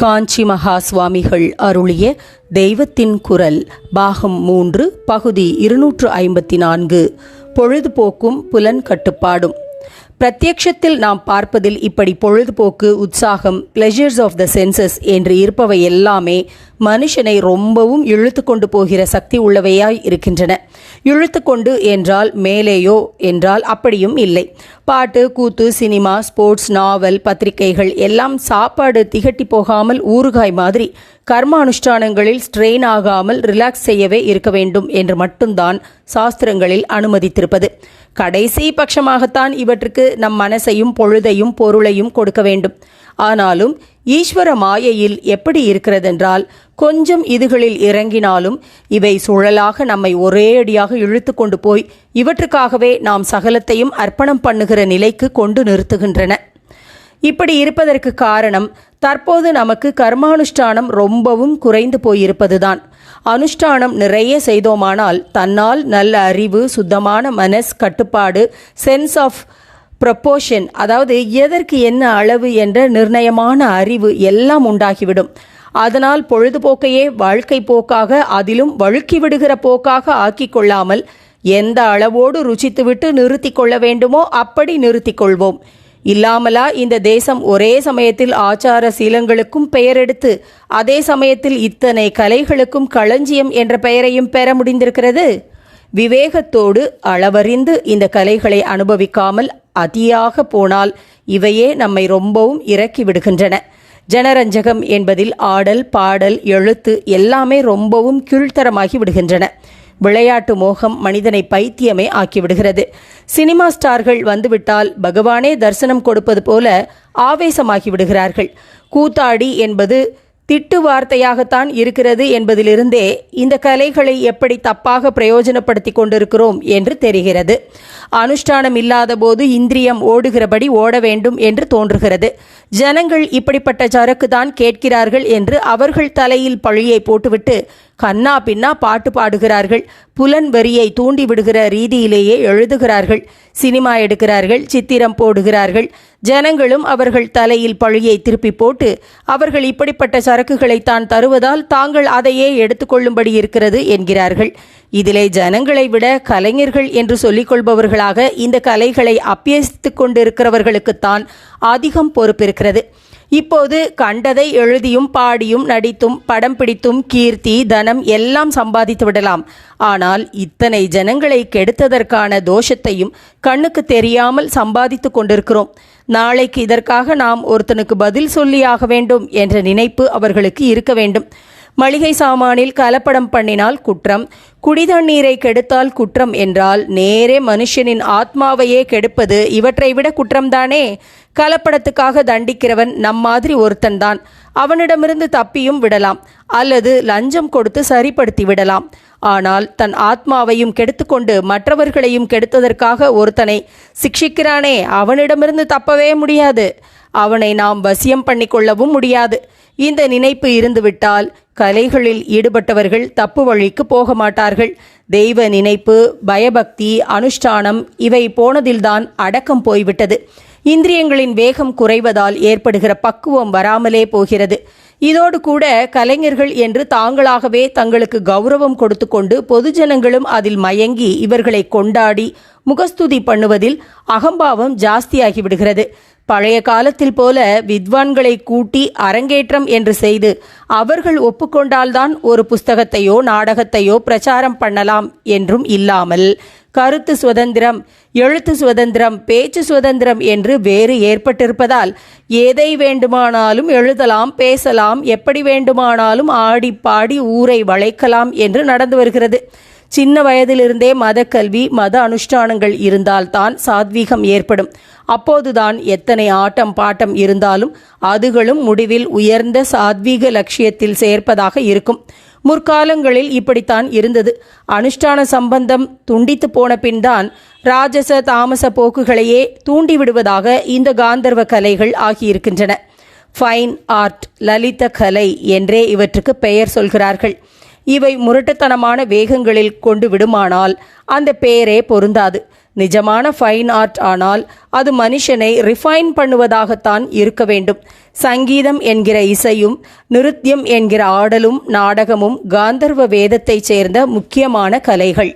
காஞ்சி மகா சுவாமிகள் அருளிய தெய்வத்தின் குரல் பாகம் மூன்று பகுதி இருநூற்று ஐம்பத்தி நான்கு. பொழுதுபோக்கும் புலன் கட்டுப்பாடும். பிரத்யக்ஷத்தில் நாம் பார்ப்பதில் இப்படி பொழுதுபோக்கு உற்சாகம் பிளெஷர்ஸ் ஆஃப் த சென்சஸ் என்று இருப்பவை எல்லாமே மனுஷனை ரொம்பவும் இழுத்து கொண்டு போகிற சக்தி உள்ளவையாய் இருக்கின்றன. இழுத்து கொண்டு என்றால் மேலேயோ என்றால் அப்படியும் இல்லை. பாட்டு கூத்து சினிமா ஸ்போர்ட்ஸ் நாவல் பத்திரிகைகள் எல்லாம் சாப்பாடு திகட்டி போகாமல் ஊறுகாய் மாதிரி கர்மானுஷ்டானங்களில் ஸ்ட்ரெயின் ஆகாமல் ரிலாக்ஸ் செய்யவே இருக்க வேண்டும் என்று மட்டும்தான் சாஸ்திரங்களில் அனுமதித்திருப்பது. கடைசி பட்சமாகத்தான் இவற்றுக்கு நம் மனசையும் பொழுதையும் பொருளையும் கொடுக்க வேண்டும். ஆனாலும் ஈஸ்வர மாயையில் எப்படி இருக்கிறதென்றால் கொஞ்சம் இதுகளில் இறங்கினாலும் இவை சுழலாக நம்மை ஒரே அடியாக இழுத்து கொண்டு போய் இவற்றுக்காகவே நாம் சகலத்தையும் அர்ப்பணம் பண்ணுகிற நிலைக்கு கொண்டு நிறுத்துகின்றன. இப்படி இருப்பதற்கு காரணம் தற்போது நமக்கு கர்மானுஷ்டானம் ரொம்பவும் குறைந்து போயிருப்பதுதான். அனுஷ்டானம் நிறைய செய்தோமானால் தன்னால் நல்ல அறிவு சுத்தமான மனஸ் கட்டுப்பாடு சென்ஸ் ஆஃப் ப்ரப்போஷன் அதாவது எதற்கு என்ன அளவு என்ற நிர்ணயமான அறிவு எல்லாம் உண்டாகிவிடும். அதனால் பொழுதுபோக்கையே வாழ்க்கை போக்காக அதிலும் வழுக்கி விடுகிற போக்காக ஆக்கிக் கொள்ளாமல் எந்த அளவோடு ருச்சித்துவிட்டு நிறுத்தி கொள்ள வேண்டுமோ அப்படி நிறுத்தி கொள்வோம். இல்லாமலா இந்த தேசம் ஒரே சமயத்தில் ஆச்சார சீலங்களுக்கும் பெயரெடுத்து அதே சமயத்தில் இத்தனை கலைகளுக்கும் களஞ்சியம் என்ற பெயரையும் பெற முடிந்திருக்கிறது? விவேகத்தோடு அளவறிந்து இந்த கலைகளை அனுபவிக்காமல் அதியாக போனால் இவையே நம்மை ரொம்பவும் இறக்கி விடுகின்றன. ஜனரஞ்சகம் என்பதில் ஆடல் பாடல் எழுத்து எல்லாமே ரொம்பவும் கீழ்த்தரமாகி விடுகின்றன. விளையாட்டு மோகம் மனிதனை பைத்தியமே ஆக்கிவிடுகிறது. சினிமா ஸ்டார்கள் வந்துவிட்டால் பகவானே தரிசனம் கொடுப்பது போல ஆவேசமாகி விடுகிறார்கள். கூத்தாடி என்பது திட்டு வார்த்தையாகத்தான் இருக்கிறது என்பதிலிருந்தே இந்த கலைகளை எப்படி தப்பாக பிரயோஜனப்படுத்தி கொண்டிருக்கிறோம் என்று தெரிகிறது. அனுஷ்டானம் இல்லாத போது இந்திரியம் ஓடுகிறபடி ஓட வேண்டும் என்று தோன்றுகிறது. ஜனங்கள் இப்படிப்பட்ட சரக்கு தான் கேட்கிறார்கள் என்று அவர்கள் தலையில் பழியை போட்டுவிட்டு கண்ணா பின்னா பாட்டு பாடுகிறார்கள். புலன் வரியை தூண்டி விடுகிற ரீதியிலேயே எழுதுகிறார்கள். சினிமா எடுக்கிறார்கள் சித்திரம் போடுகிறார்கள். ஜனங்களும் அவர்கள் தலையில் பழியை திருப்பி போட்டு அவர்கள் இப்படிப்பட்ட சரக்குகளை தான் தருவதால் தாங்கள் அதையே எடுத்துக்கொள்ளும்படி இருக்கிறது என்கிறார்கள். இதிலே ஜனங்களை விட கலைஞர்கள் என்று சொல்லிக் கொள்பவர்களாக இந்த கலைகளை அபியசித்து கொண்டிருக்கிறவர்களுக்குத்தான் அதிகம் பொறுப்பிருக்கிறது. இப்போது கண்டதை எழுதியும் பாடியும் நடித்தும் படம் பிடித்தும் கீர்த்தி தனம் எல்லாம் சம்பாதித்து விடலாம். ஆனால் இத்தனை ஜனங்களை கெடுத்ததற்கான தோஷத்தையும் கண்ணுக்கு தெரியாமல் சம்பாதித்து கொண்டிருக்கிறோம். நாளைக்கு இதற்காக நாம் ஒருத்தனுக்கு பதில் சொல்லியாக வேண்டும் என்ற நினைப்பு அவர்களுக்கு இருக்க வேண்டும். மளிகை சாமானில் கலப்படம் பண்ணினால் குற்றம். குடிதண்ணீரை கெடுத்தால் குற்றம் என்றால் நேரே மனுஷனின் ஆத்மாவையே கெடுப்பது இவற்றை விட குற்றம்தானே? கலப்படத்துக்காக தண்டிக்கிறவன் நம் மாதிரி ஒருத்தன்தான். அவனிடமிருந்து தப்பியும் விடலாம். அல்லது லஞ்சம் கொடுத்து சரிப்படுத்தி விடலாம். ஆனால் தன் ஆத்மாவையும் கெடுத்துக்கொண்டு மற்றவர்களையும் கெடுத்ததற்காக ஒருத்தனை சிக்ஷிக்கிறானே அவனிடமிருந்து தப்பவே முடியாது. அவனை நாம் வசியம் பண்ணிக்கொள்ளவும் முடியாது. இந்த நினைப்பு இருந்துவிட்டால் கலைகளில் ஈடுபட்டவர்கள் தப்பு வழிக்கு போக மாட்டார்கள். தெய்வ நினைப்பு பயபக்தி அனுஷ்டானம் இவை போனதில்தான் அடக்கம் போய்விட்டது. இந்திரியங்களின் வேகம் குறைவதால் ஏற்படுகிற பக்குவம் வராமலே போகிறது. இதோடு கூட கலைஞர்கள் என்று தாங்களாகவே தங்களுக்கு கௌரவம் கொடுத்து கொண்டு பொதுஜனங்களும் அதில் மயங்கி இவர்களை கொண்டாடி முகஸ்துதி பண்ணுவதில் அகம்பாவம் ஜாஸ்தியாகிவிடுகிறது பழைய காலத்தில் போல வித்வான்களை கூட்டி அரங்கேற்றம் என்று செய்து அவர்கள் ஒப்புக்கொண்டால்தான் ஒரு புஸ்தகத்தையோ நாடகத்தையோ பிரச்சாரம் பண்ணலாம் என்றும் இல்லாமல் கருத்து சுதந்திரம் எழுத்து சுதந்திரம் பேச்சு சுதந்திரம் என்று வேறு ஏற்பட்டிருப்பதால் எதை வேண்டுமானாலும் எழுதலாம் பேசலாம் எப்படி வேண்டுமானாலும் ஆடி பாடி ஊரை வளைக்கலாம் என்று நடந்து வருகிறது. சின்ன வயதிலிருந்தே மத கல்வி மத அனுஷ்டானங்கள் இருந்தால்தான் சாத்வீகம் ஏற்படும். அப்போதுதான் எத்தனை ஆட்டம் பாட்டம் இருந்தாலும் அதுகளும் முடிவில் உயர்ந்த சாத்வீக லட்சியத்தில் சேர்ப்பதாக இருக்கும். முற்காலங்களில் இப்படித்தான் இருந்தது. அனுஷ்டான சம்பந்தம் துண்டித்து போன பின்தான் ராஜச தாமச போக்குகளையே தூண்டிவிடுவதாக இந்த காந்தர்வ கலைகள் ஆகியிருக்கின்றன. ஃபைன் ஆர்ட் லலித கலை என்றே இவற்றுக்கு பெயர் சொல்கிறார்கள். இவை முரட்டுத்தனமான வேகங்களில் கொண்டு விடுமானால் அந்த பெயரே பொருந்தாது. நிஜமான ஃபைன் ஆர்ட் ஆனால் அது மனுஷனை ரிஃபைன் பண்ணுவதாகத்தான் இருக்க வேண்டும். சங்கீதம் என்கிற இசையும் நிருத்யம் என்கிற ஆடலும் நாடகமும் காந்தர்வ வேதத்தைச் சேர்ந்த முக்கியமான கலைகள்.